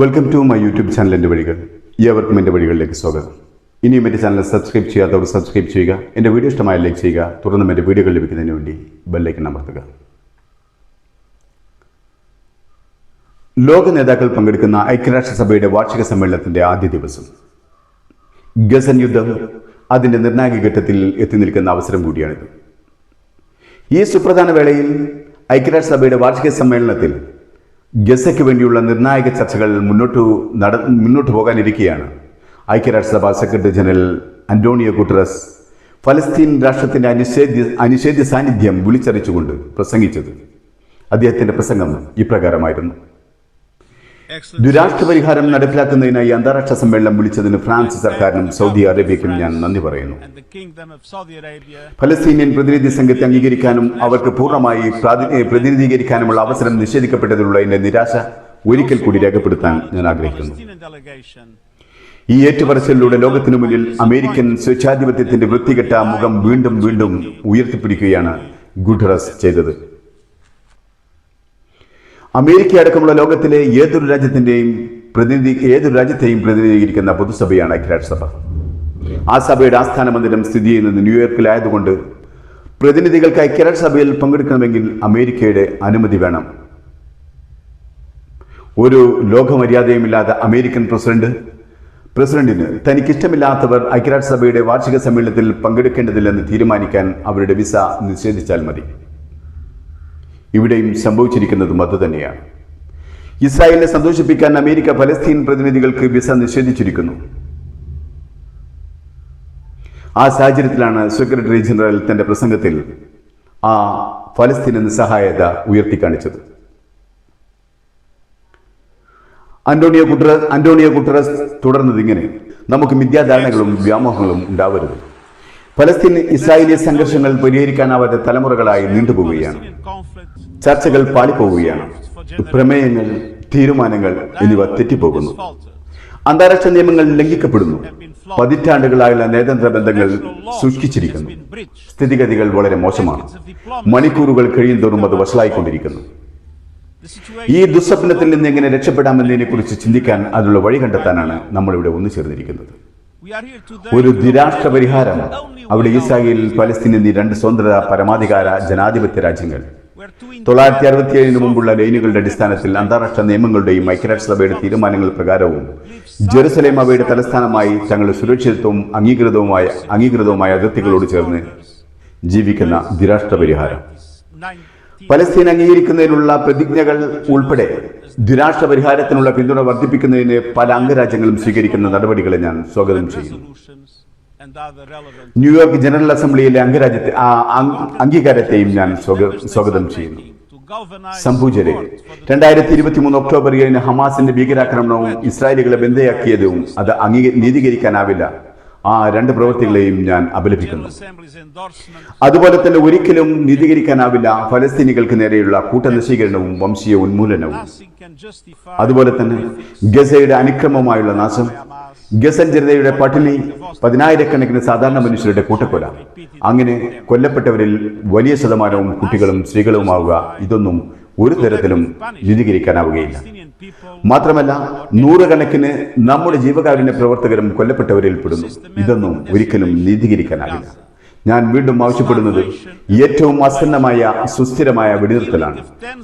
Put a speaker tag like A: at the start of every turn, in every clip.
A: Welcome to my YouTube channel എന്റെ വഴികൾ. ഏവർക്കും എന്റെ വഴികളിലേക്ക് സ്വാഗതം. ഇനിയും എന്റെ ചാനൽ സബ്സ്ക്രൈബ് ചെയ്യാത്തവർ സബ്സ്ക്രൈബ് ചെയ്യുക. എന്റെ വീഡിയോ ഇഷ്ടമായ ലൈക്ക് ചെയ്യുക. തുടർന്നും എന്റെ വീഡിയോകൾ ലഭിക്കുന്നതിന് വേണ്ടി ബെല്ലേക്ക് അമർത്തുക. ലോക നേതാക്കൾ പങ്കെടുക്കുന്ന ഐക്യരാഷ്ട്രസഭയുടെ വാർഷിക സമ്മേളനത്തിന്റെ ആദ്യ ദിവസം. ഗസൻ യുദ്ധം അതിന്റെ നിർണായക ഘട്ടത്തിൽ എത്തി നിൽക്കുന്ന അവസരം കൂടിയാണിത്. ഈ സുപ്രധാന വേളയിൽ ഐക്യരാഷ്ട്രസഭയുടെ വാർഷിക സമ്മേളനത്തിൽ ഗസയ്ക്ക് വേണ്ടിയുള്ള നിർണായക ചർച്ചകൾ മുന്നോട്ട് നട മുന്നോട്ട് പോകാനിരിക്കുകയാണ് ഐക്യരാഷ്ട്രസഭ സെക്രട്ടറി ജനറൽ അന്റോണിയോ ഗുട്ടറസ് ഫലസ്തീൻ രാഷ്ട്രത്തിന്റെ അനിഷേധ്യ അനിഷേധ്യ സാന്നിധ്യം വിളിച്ചറിയിച്ചുകൊണ്ട് പ്രസംഗിച്ചത്. അദ്ദേഹത്തിന്റെ പ്രസംഗം ഇപ്രകാരമായിരുന്നു. ദുരാഷ്ട്ര പരിഹാരം നടപ്പിലാക്കുന്നതിനായി അന്താരാഷ്ട്ര സമ്മേളനം വിളിച്ചതിന് ഫ്രാൻസ് സർക്കാരിനും സൗദി അറേബ്യയ്ക്കും ഞാൻ നന്ദി പറയുന്നു. ഫലസ്തീനിയൻ പ്രതിനിധി സംഘത്തെ അംഗീകരിക്കാനും അവർക്ക് പൂർണമായി പ്രാതി- പ്രതിനിധീകരിക്കാനുമുള്ള അവസരം നിഷേധിക്കപ്പെട്ടതിലുള്ള എന്റെ നിരാശ ഒരിക്കൽ കൂടി രേഖപ്പെടുത്താൻ ഞാൻ ആഗ്രഹിക്കുന്നു. ഈ ഏറ്റുപറച്ചിലൂടെ ലോകത്തിനു മുന്നിൽ അമേരിക്കൻ സ്വേച്ഛാധിപത്യത്തിന്റെ വൃത്തികെട്ട മുഖം വീണ്ടും വീണ്ടും ഉയർത്തിപ്പിടിക്കുകയാണ് ഗുഡറസ് ചെയ്തത്. അമേരിക്ക അടക്കമുള്ള ലോകത്തിലെ ഏതൊരു രാജ്യത്തിന്റെയും പ്രതിനിധി ഏതൊരു രാജ്യത്തെയും പ്രതിനിധീകരിക്കുന്ന പൊതുസഭയാണ് ഐക്യരാഷ്ട്രസഭ ആ സഭയുടെ ആസ്ഥാന മന്ദിരം സ്ഥിതി ചെയ്യുന്നത് ന്യൂയോർക്കിലായതുകൊണ്ട് പ്രതിനിധികൾക്ക് ഐക്യരാഷ്ട്രസഭയിൽ പങ്കെടുക്കണമെങ്കിൽ അമേരിക്കയുടെ അനുമതി വേണം. ഒരു ലോകമര്യാദയുമില്ലാത്ത അമേരിക്കൻ പ്രസിഡന്റ് പ്രസിഡന്റിന് തനിക്കിഷ്ടമില്ലാത്തവർ ഐക്യരാഷ്ട്രസഭയുടെ വാർഷിക സമ്മേളനത്തിൽ പങ്കെടുക്കേണ്ടതില്ലെന്ന് തീരുമാനിക്കാൻ അവരുടെ വിസ നിഷേധിച്ചാൽ മതി. ഇവിടെയും സംഭവിച്ചിരിക്കുന്നതും അതുതന്നെയാണ് ഇസ്രായേലിനെ സന്തോഷിപ്പിക്കാൻ അമേരിക്ക ഫലസ്തീൻ പ്രതിനിധികൾക്ക് വിസ നിഷേധിച്ചിരിക്കുന്നു. ആ സാഹചര്യത്തിലാണ് സെക്രട്ടറി ജനറൽ തന്റെ പ്രസംഗത്തിൽ ആ ഫലസ്തീന് നിസ്സഹായത ഉയർത്തിക്കാണിച്ചത് അന്റോണിയോ കുട്ടറസ് അന്റോണിയോ കുട്ടറസ് തുടർന്നത് ഇങ്ങനെ. നമുക്ക് മിഥ്യാധാരണകളും വ്യാമോഹങ്ങളും ഉണ്ടാവരുത്. ഫലസ്തീൻ ഇസ്രായേലി സംഘർഷങ്ങൾ പരിഹരിക്കാനാവാത്ത തലമുറകളായി നീണ്ടുപോവുകയാണ്. ചർച്ചകൾ പാളിപ്പോവുകയാണ്. പ്രമേയങ്ങൾ തീരുമാനങ്ങൾ എന്നിവ തെറ്റിപ്പോകുന്നു. അന്താരാഷ്ട്ര നിയമങ്ങൾ ലംഘിക്കപ്പെടുന്നു. പതിറ്റാണ്ടുകളായുള്ള നയതന്ത്ര ബന്ധങ്ങൾ സൂക്ഷിച്ചിരിക്കുന്നു. സ്ഥിതിഗതികൾ വളരെ മോശമാണ്. മണിക്കൂറുകൾ കഴിയും തോറും അത് വഷളായിക്കൊണ്ടിരിക്കുന്നു. ഈ ദുസ്വപ്നത്തിൽ നിന്ന് എങ്ങനെ രക്ഷപ്പെടാമെന്നതിനെ കുറിച്ച് ചിന്തിക്കാൻ അതിനുള്ള വഴി കണ്ടെത്താനാണ് നമ്മളിവിടെ ഒന്നു ചേർന്നിരിക്കുന്നത്. ഒരു ദ്വിരാഷ്ട്ര പരിഹാരം അവിടെ ഈസായിൽ പലസ്തീൻ എന്നീ രണ്ട് സ്വതന്ത്ര പരമാധികാര ജനാധിപത്യ രാജ്യങ്ങൾ. തൊള്ളായിരത്തി അറുപത്തിയേഴിന് മുമ്പുള്ള ലൈനുകളുടെ അടിസ്ഥാനത്തിൽ അന്താരാഷ്ട്ര നിയമങ്ങളുടെയും ഐക്യരാഷ്ട്രസഭയുടെ തീരുമാനങ്ങൾ പ്രകാരവും ജെറുസലേം അവയുടെ തലസ്ഥാനമായി തങ്ങളുടെ സുരക്ഷിതത്വവും അംഗീകൃതവുമായ അംഗീകൃതവുമായ അതിർത്തികളോട് ചേർന്ന് ജീവിക്കുന്ന ദ്വിരാഷ്ട്ര പരിഹാരം.
B: 19
A: പലസ്തീൻ അംഗീകരിക്കുന്നതിനുള്ള പ്രതിജ്ഞകൾ ഉൾപ്പെടെ ദുരാഷ്ട്ര പരിഹാരത്തിനുള്ള പിന്തുണ വർദ്ധിപ്പിക്കുന്നതിന് പല അംഗരാജ്യങ്ങളും സ്വീകരിക്കുന്ന നടപടികളെ ഞാൻ സ്വാഗതം ചെയ്യുന്നു. ന്യൂയോർക്ക് ജനറൽ അസംബ്ലിയിലെ അംഗരാജ്യത്തെ അംഗീകാരത്തെയും ഞാൻ സ്വാഗതം ചെയ്യുന്നു. സംഭൂജരെ രണ്ടായിരത്തി ഇരുപത്തി മൂന്ന് ഒക്ടോബർ ഏഴിന് ഹമാസിന്റെ ഭീകരാക്രമണവും ഇസ്രായേലുകളെ ബന്ധയാക്കിയതും അത് അംഗീക നീതീകരിക്കാനാവില്ല. ആ രണ്ട് പ്രവൃത്തികളെയും ഞാൻ അപലപിക്കുന്നു. അതുപോലെ തന്നെ ഒരിക്കലും നീതീകരിക്കാനാവില്ല ഫലസ്തീനികൾക്ക് നേരെയുള്ള കൂട്ടനശീകരണവും വംശീയ ഉന്മൂലനവും. അതുപോലെ തന്നെ ഗസയുടെ അനുക്രമമായുള്ള നാശം. ഗസൻ ജനതയുടെ പട്ടിണി പതിനായിരക്കണക്കിന് സാധാരണ മനുഷ്യരുടെ കൂട്ടക്കൊല. അങ്ങനെ കൊല്ലപ്പെട്ടവരിൽ വലിയ ശതമാനവും കുട്ടികളും സ്ത്രീകളുമാവുക ഇതൊന്നും ഒരു തരത്തിലും നീതീകരിക്കാനാവുകയില്ല. മാത്രമല്ല നൂറുകണക്കിന് നമ്മുടെ ജീവകാരുണ്യ പ്രവർത്തകരും കൊല്ലപ്പെട്ടവരിൽ പെടുന്നു. ഇതൊന്നും ഒരിക്കലും നീതീകരിക്കാനാവില്ല. ഞാൻ വീണ്ടും ആവശ്യപ്പെടുന്നത് ഏറ്റവും അസന്നമായ സുസ്ഥിരമായ വെടിനിർത്തലാണ്.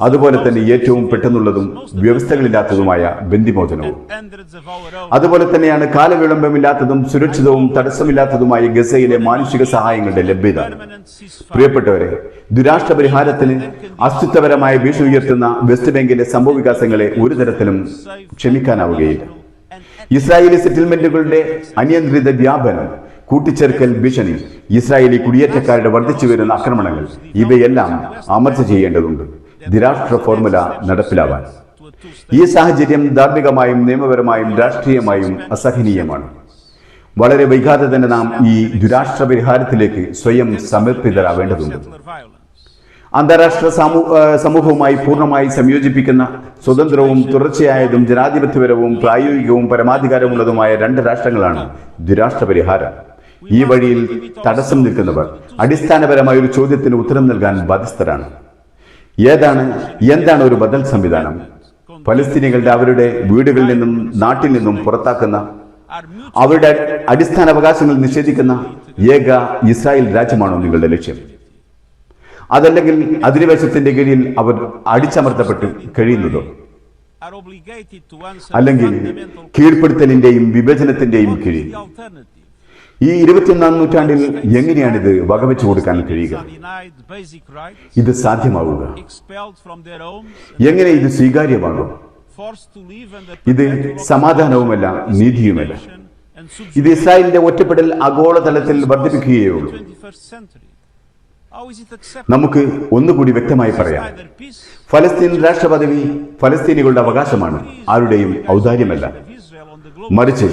A: അതുപോലെ തന്നെ ഏറ്റവും പെട്ടെന്നുള്ളതും വ്യവസ്ഥകളില്ലാത്തതുമായ
B: ബന്ധിമോചനവും
A: അതുപോലെ തന്നെയാണ് കാലവിളംബമില്ലാത്തതും സുരക്ഷിതവും തടസ്സമില്ലാത്തതുമായ ഗസയിലെ മാനുഷിക സഹായങ്ങളുടെ ലഭ്യത. പ്രിയപ്പെട്ടവരെ ദുരാഷ്ട്ര പരിഹാരത്തിന് അസ്തിത്വപരമായ ഭീഷണി ഉയർത്തുന്ന വെസ്റ്റ് ബാങ്കിലെ സംഭവവികാസങ്ങളെ ഒരു തരത്തിലും ക്ഷമിക്കാനാവുകയില്ല. ഇസ്രായേലി സെറ്റിൽമെന്റുകളുടെ അനിയന്ത്രിത വ്യാപനം കൂട്ടിച്ചേർക്കൽ ഭീഷണി ഇസ്രായേലി കുടിയേറ്റക്കാരുടെ വർദ്ധിച്ചു വരുന്ന ആക്രമണങ്ങൾ ഇവയെല്ലാം അമർച്ച ചെയ്യേണ്ടതുണ്ട്. ദ്വിരാഷ്ട്ര ഫോർമുല നടപ്പിലാവാൻ. ഈ സാഹചര്യം ധാർമ്മികമായും നിയമപരമായും രാഷ്ട്രീയമായും അസഹനീയമാണ്. വളരെ വൈകാതെ തന്നെ നാം ഈ ദുരാഷ്ട്ര പരിഹാരത്തിലേക്ക് സ്വയം സമർപ്പിതരാവേണ്ടതുണ്ട്. അന്താരാഷ്ട്ര സമൂ- സമൂഹവുമായി പൂർണമായി സംയോജിപ്പിക്കുന്ന സ്വതന്ത്രവും തുടർച്ചയായതും ജനാധിപത്യപരവും പ്രായോഗികവും പരമാധികാരമുള്ളതുമായ രണ്ട് രാഷ്ട്രങ്ങളാണ് ദുരാഷ്ട്ര പരിഹാരം. ഈ വഴിയിൽ തടസ്സം നിൽക്കുന്നവർ അടിസ്ഥാനപരമായ ഒരു ചോദ്യത്തിന് ഉത്തരം നൽകാൻ ബാധ്യസ്ഥരാണ്. ഏതാണ് എന്താണ് ഒരു ബദൽ സംവിധാനം? ഫലസ്തീനികളുടെ അവരുടെ വീടുകളിൽ നിന്നും നാട്ടിൽ നിന്നും പുറത്താക്കുന്ന അവരുടെ അടിസ്ഥാന അവകാശങ്ങൾ നിഷേധിക്കുന്ന ഏക ഇസ്രായേൽ രാജ്യമാണോ നിങ്ങളുടെ ലക്ഷ്യം? അതല്ലെങ്കിൽ അധിനിവേശത്തിന്റെ കീഴിൽ അവർ അടിച്ചമർത്തപ്പെട്ട് കഴിയുന്നതോ? അല്ലെങ്കിൽ കീഴ്പ്പെടുത്തലിന്റെയും വിഭജനത്തിന്റെയും കീഴിൽ? ഈ ഇരുപത്തിയൊന്നാം നൂറ്റാണ്ടിൽ എങ്ങനെയാണ് ഇത് വകവെച്ചു കൊടുക്കാൻ കഴിയുക? ഇത് സാധ്യമാവുക. എങ്ങനെ ഇത് സ്വീകാര്യമാകും? ഇത് സമാധാനവുമല്ല നീതിയുമല്ല. ഇത് ഇസ്രായേലിന്റെ ഒറ്റപ്പെടൽ ആഗോളതലത്തിൽ വർദ്ധിപ്പിക്കുകയേ ഉള്ളൂ.
B: in the 21st century. How is it acceptable?
A: നമുക്ക് ഒന്നുകൂടി വ്യക്തമായി പറയാം. ഫലസ്തീൻ രാഷ്ട്രപദവി ഫലസ്തീനികളുടെ അവകാശമാണ് ആരുടെയും ഔദാര്യമല്ല. മറിച്ച്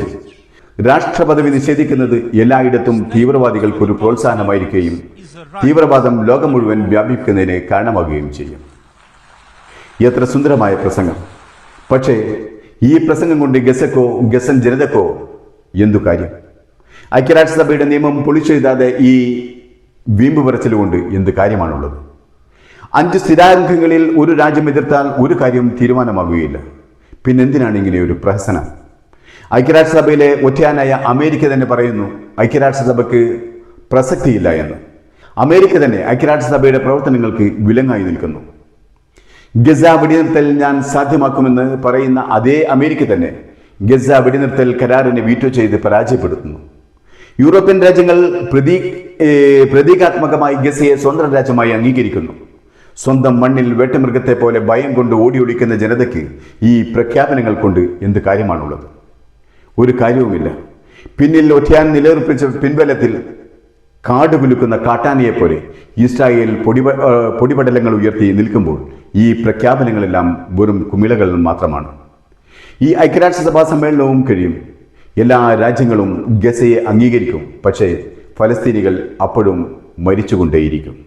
A: രാഷ്ട്രപദവി നിഷേധിക്കുന്നത് എല്ലായിടത്തും തീവ്രവാദികൾക്ക് ഒരു പ്രോത്സാഹനമായിരിക്കുകയും തീവ്രവാദം ലോകം മുഴുവൻ വ്യാപിക്കുന്നതിന് കാരണമാകുകയും ചെയ്യും. എത്ര സുന്ദരമായ പ്രസംഗം. പക്ഷേ ഈ പ്രസംഗം കൊണ്ട് ഗസക്കോ ഗസൻ ജനതക്കോ എന്തു കാര്യം? ഐക്യരാഷ്ട്രസഭയുടെ നിയമം പൊളിച്ചെഴുതാതെ ഈ വീമ്പ് പറച്ചിലുകൊണ്ട് എന്ത് കാര്യമാണുള്ളത്? അഞ്ച് സ്ഥിരാംഗങ്ങളിൽ ഒരു രാജ്യം എതിർത്താൽ ഒരു കാര്യം തീരുമാനമാകുകയില്ല. പിന്നെന്തിനാണ് ഇങ്ങനെ ഒരു പ്രഹസനം? ഐക്യരാഷ്ട്രസഭയിലെ ഒറ്റയാനായ അമേരിക്ക തന്നെ പറയുന്നു ഐക്യരാഷ്ട്രസഭയ്ക്ക് പ്രസക്തിയില്ല എന്ന്. അമേരിക്ക തന്നെ ഐക്യരാഷ്ട്രസഭയുടെ പ്രവർത്തനങ്ങൾക്ക് വിലങ്ങായി നിൽക്കുന്നു. ഗസ വെടിനിർത്തൽ ഞാൻ സാധ്യമാക്കുമെന്ന് പറയുന്ന അതേ അമേരിക്ക തന്നെ ഗസ വെടിനിർത്തൽ കരാറിനെ വീറ്റോ ചെയ്ത് പരാജയപ്പെടുത്തുന്നു. യൂറോപ്യൻ രാജ്യങ്ങൾ പ്രതീ പ്രതീകാത്മകമായി ഗസയെ സ്വന്തം രാജ്യമായി അംഗീകരിക്കുന്നു. സ്വന്തം മണ്ണിൽ വേട്ടമൃഗത്തെ പോലെ ഭയം കൊണ്ട് ഓടിയൊടിക്കുന്ന ജനതയ്ക്ക് ഈ പ്രഖ്യാപനങ്ങൾ കൊണ്ട് എന്ത് കാര്യമാണുള്ളത്? ഒരു കാര്യവുമില്ല. പിന്നിൽ ഒറ്റയാൻ നിലയുറപ്പിച്ച പിൻബലത്തിൽ കാട് കുലുക്കുന്ന കാട്ടാനയെ പോലെ ഇസ്രായേൽ പൊടി പൊടിപടലങ്ങൾ ഉയർത്തി നിൽക്കുമ്പോൾ ഈ പ്രഖ്യാപനങ്ങളെല്ലാം വെറും കുമിളകൾ മാത്രമാണ്. ഈ ഐക്യരാഷ്ട്രസഭാ സമ്മേളനവും കഴിയും. എല്ലാ രാജ്യങ്ങളും ഗസയെ അംഗീകരിക്കും. പക്ഷേ ഫലസ്തീനികൾ അപ്പോഴും മരിച്ചുകൊണ്ടേയിരിക്കും.